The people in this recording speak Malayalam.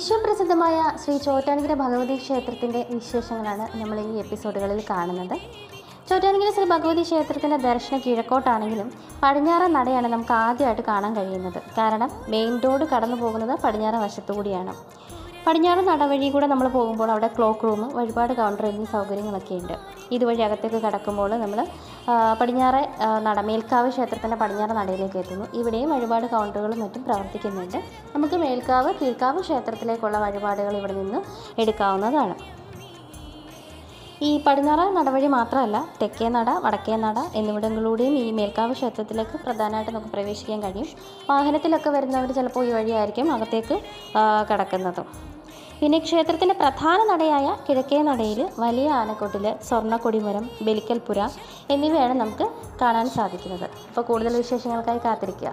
വിശ്വപ്രസിദ്ധമായ ശ്രീ ചോറ്റാനിക്കര ഭഗവതി ക്ഷേത്രത്തിന്റെ വിശേഷങ്ങളാണ് നമ്മൾ ഈ എപ്പിസോഡുകളിൽ കാണുന്നത്. ചോറ്റാനിക്കര ശ്രീ ഭഗവതി ക്ഷേത്രത്തിന്റെ ദർശന കിഴക്കോട്ടാണെങ്കിലും പടിഞ്ഞാറൻ നടയാണ് നമുക്ക് ആദ്യമായിട്ട് കാണാൻ കഴിയുന്നത്. കാരണം മെയിൻ റോഡ് കടന്നു പോകുന്നത് പടിഞ്ഞാറൻ വശത്തു കൂടിയാണ് പടിഞ്ഞാറ് നടവഴി കൂടെ നമ്മൾ പോകുമ്പോൾ അവിടെ ക്ലോക്ക് റൂം വഴിപാട് കൗണ്ടർ എന്നീ സൗകര്യങ്ങളൊക്കെ ഉണ്ട്. ഇതുവഴി അകത്തേക്ക് കടക്കുമ്പോൾ നമ്മൾ പടിഞ്ഞാറ് നട മേൽക്കാവ് ക്ഷേത്രത്തിന്റെ പടിഞ്ഞാറ് നടയിലേക്ക് എത്തുന്നു. ഇവിടെയും വഴിപാട് കൗണ്ടറുകളും മറ്റും പ്രവർത്തിക്കുന്നുണ്ട്. നമുക്ക് മേൽക്കാവ് കീഴ്ക്കാവ് ക്ഷേത്രത്തിലേക്കുള്ള വഴിപാടുകൾ ഇവിടെ നിന്ന് എടുക്കാവുന്നതാണ്. ഈ പടിഞ്ഞാറ നടവഴി മാത്രമല്ല തെക്കേ നട വടക്കേ നട എന്നിവിടങ്ങളിലൂടെയും ഈ മേൽക്കാവ് ക്ഷേത്രത്തിലേക്ക് പ്രധാനമായിട്ട് നമുക്ക് പ്രവേശിക്കാൻ കഴിയും. വാഹനത്തിലൊക്കെ വരുന്നവർ ചിലപ്പോൾ ഈ വഴിയായിരിക്കും അകത്തേക്ക് കടക്കുന്നത്. പിന്നെ ക്ഷേത്രത്തിന്റെ പ്രധാന നടയായ കിഴക്കേ നടയിൽ വലിയ ആനക്കൊട്ടിൽ സ്വർണക്കൊടിമരം ബലിക്കൽപുര എന്നിവയാണ് നമുക്ക് കാണാൻ സാധിക്കുന്നത്. അപ്പോൾ കൂടുതൽ വിശേഷങ്ങൾക്കായി കാത്തിരിക്കുക.